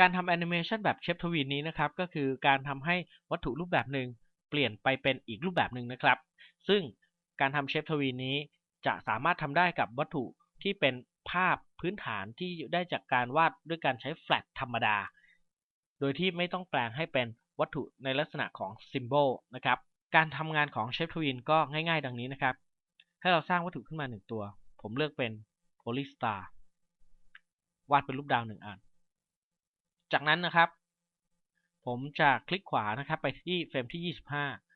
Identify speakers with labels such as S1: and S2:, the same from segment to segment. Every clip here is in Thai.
S1: การทำแอนิเมชันแบบเชฟทวีนนี้นะครับ ก็คือการทำให้วัตถุรูปแบบหนึ่งเปลี่ยนไปเป็นอีกรูปแบบหนึ่งนะครับ ซึ่งการทำเชฟทวีนนี้จะสามารถทำได้กับวัตถุที่เป็นภาพพื้นฐานที่ได้จากการวาดด้วยการใช้แฟลชธรรมดา โดยที่ไม่ต้องแปลงให้เป็นวัตถุในลักษณะของซิมโบลนะครับ การทำงานของเชฟทวินก็ง่ายๆ ดังนี้นะครับ ให้เราสร้างวัตถุขึ้นมาหนึ่งตัว ผมเลือกเป็นโพลีสตาร์วาดเป็นรูปดาวหนึ่งอัน จากนั้นนะครับ ผมจะคลิกขวานะครับ ไปที่เฟรมที่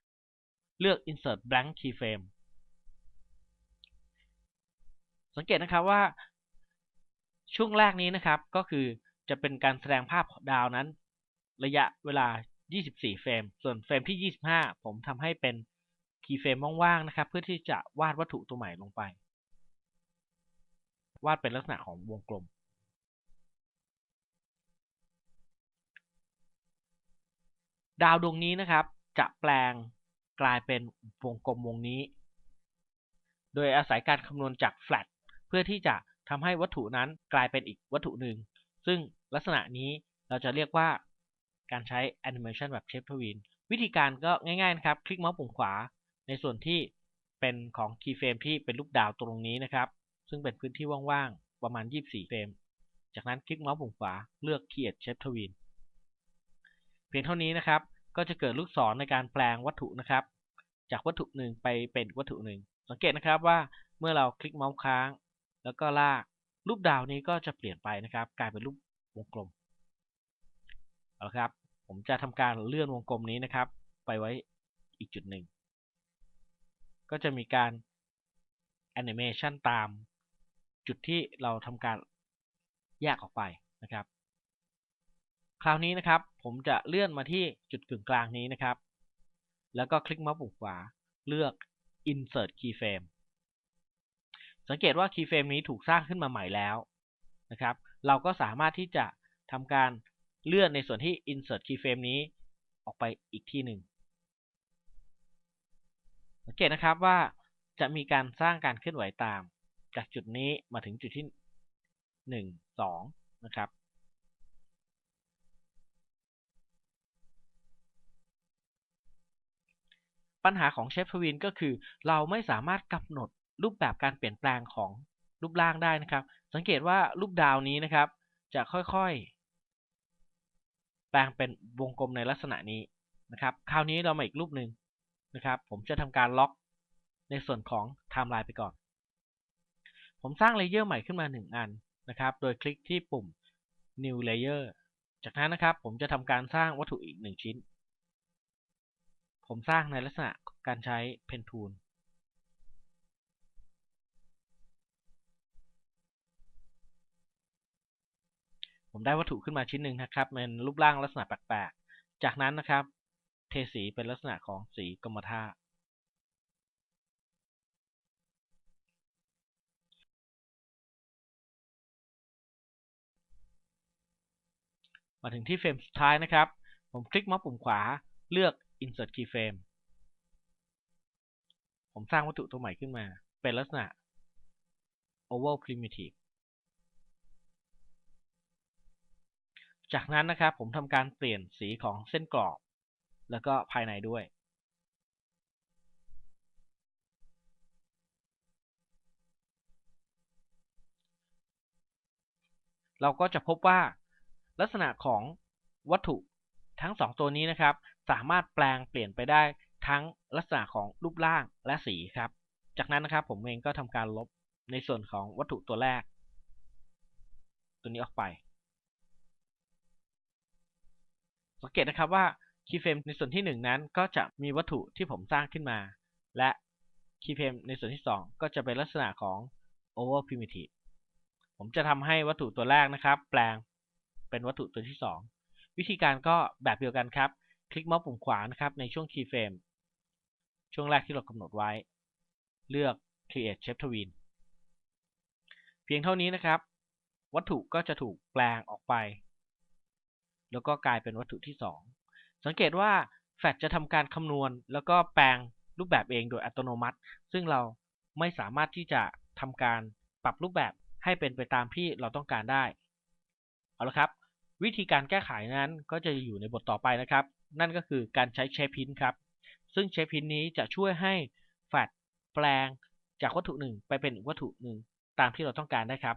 S1: 25 เลือก insert blank keyframe สังเกตนะครับว่า ช่วงแรกนี้นะครับ ก็คือจะเป็นการแสดงภาพดาวนั้น ระยะเวลา 24 เฟรม ส่วนเฟรมที่ 25 ผมทำให้เป็นคีย์เฟรมว่างๆนะครับ เพื่อที่จะวาดวัตถุตัวใหม่ลงไป วาดเป็นลักษณะของวงกลม ดาวดวงนี้นะครับ จะแปลงกลายเป็นวงกลมวงนี้ โดยอาศัยการคำนวณจากแฟลชเพื่อที่จะทำให้วัตถุนั้นกลายเป็นอีกวัตถุหนึ่ง ซึ่งลักษณะนี้เราจะเรียกว่าการใช้แอนิเมชันแบบเชฟทวินวิธีการก็ง่ายๆนะครับ คลิกเมาส์ปุ่มขวา ในส่วนที่เป็นของคีย์เฟรมที่เป็นรูปดาวตรงนี้นะครับ ซึ่งเป็นพื้นที่ว่างๆ ประมาณ 24 เฟรม จากนั้นคลิกเมาส์ปุ่มขวา เลือก Create Shape Twin เพียงเท่านี้นะครับ ก็จะเกิดลูกศรในการแปลงวัตถุนะครับ จากวัตถุหนึ่งไปเป็นวัตถุหนึ่งสังเกตนะครับว่าเมื่อเราคลิกเมาส์ค้าง แล้วก็ลากรูปดาวนี้ก็จะเปลี่ยนไปนะครับ กลายเป็นรูปวงกลมเอาละครับ ผมจะทำการเลื่อนวงกลมนี้นะครับ ไปไว้อีกจุดหนึ่งก็จะมีการแอนิเมชันตามจุดที่เราทำการแยกออกไปนะครับ คราวนี้นะครับ ผมจะเลื่อนมาที่จุดกึ่งกลางนี้นะครับ แล้วก็คลิกเมาส์ปุ่มขวา เลือก insert keyframe สังเกตว่าคีย์เฟรมนี้ถูกสร้างขึ้นมาใหม่แล้วนะครับ เราก็สามารถที่จะทำการเลื่อนในส่วนที่ insert keyframe นี้ออกไปอีกที่หนึ่งสังเกตนะครับว่าจะมีการสร้างการเคลื่อนไหวตาม จากจุดนี้มาถึงจุดที่ 1 2 นะครับ ปัญหาของเชฟทวินก็คือ เราไม่สามารถกำหนดรูปแบบการเปลี่ยนแปลงของรูปร่างได้นะครับ สังเกตว่ารูปดาวนี้นะครับ จะค่อยๆ แปลงเป็นวงกลมในลักษณะนี้นะครับ คราวนี้เรามาอีกรูปหนึ่งนะครับ ผมจะทำการล็อกในส่วนของไทม์ไลน์ไปก่อน ผมสร้างเลเยอร์ใหม่ขึ้นมา 1 อันนะครับ โดยคลิกที่ปุ่ม new layer จากนั้นนะครับ ผมจะทำการสร้างวัตถุอีก 1 ชิ้น ผมสร้างในลักษณะการใช้ pen tool ผมได้วัตถุขึ้นมาชิ้นหนึ่งนะครับเป็นรูปร่างลักษณะแปลกๆ จากนั้นนะครับ เทสีเป็นลักษณะของสีกรมท่ามาถึงที่เฟรมสุดท้ายนะครับ ผมคลิกมาปุ่มขวาเลือก insert keyframe ผมสร้างวัตถุตัวใหม่ขึ้นมา เป็นลักษณะ oval primitive จากนั้นนะครับผมทำการเปลี่ยนสีของเส้นกรอบ แล้วก็ภายในด้วย เราก็จะพบว่าลักษณะของวัตถุทั้ง 2 ตัวนี้นะครับ สามารถแปลงเปลี่ยนไปได้ทั้งลักษณะของรูปร่างและสีครับ จากนั้นนะครับผมเองก็ทำการลบในส่วนของวัตถุตัวแรก ตัวนี้ออกไป สังเกตนะครับว่าคีย์เฟรมในส่วนที่ 1 นั้นก็จะมีวัตถุที่ผมสร้างขึ้นมา และคีย์เฟรมในส่วนที่ 2 ก็จะเป็นลักษณะของ over primitive ผมจะทำให้วัตถุตัวแรกนะครับ แปลงเป็นวัตถุตัวที่ 2 วิธีการก็แบบเดียวกันครับ คลิกเมาส์ปุ่มขวานะครับในช่วง keyframe ช่วงแรกที่เรากำหนดไว้ เลือก create shape twin เพียงเท่านี้นะครับ วัตถุก็จะถูกแปลงออกไป แล้วก็กลายเป็นวัตถุที่ 2 สังเกตว่าแฟลชจะทำการคำนวณ แล้วก็แปลงรูปแบบเองโดยอัตโนมัติ ซึ่งเราไม่สามารถที่จะทำการปรับรูปแบบให้เป็นไปตามที่เราต้องการได้ เอาละครับ วิธีการแก้ไขนั้นก็จะอยู่ในบทต่อไปนะครับ นั่นก็คือการใช้เชฟพินครับ ซึ่งเชฟพินนี้จะช่วยให้แฟลตแปลงจากวัตถุหนึ่งไปเป็นอีกวัตถุหนึ่งตามที่เราต้องการได้ครับ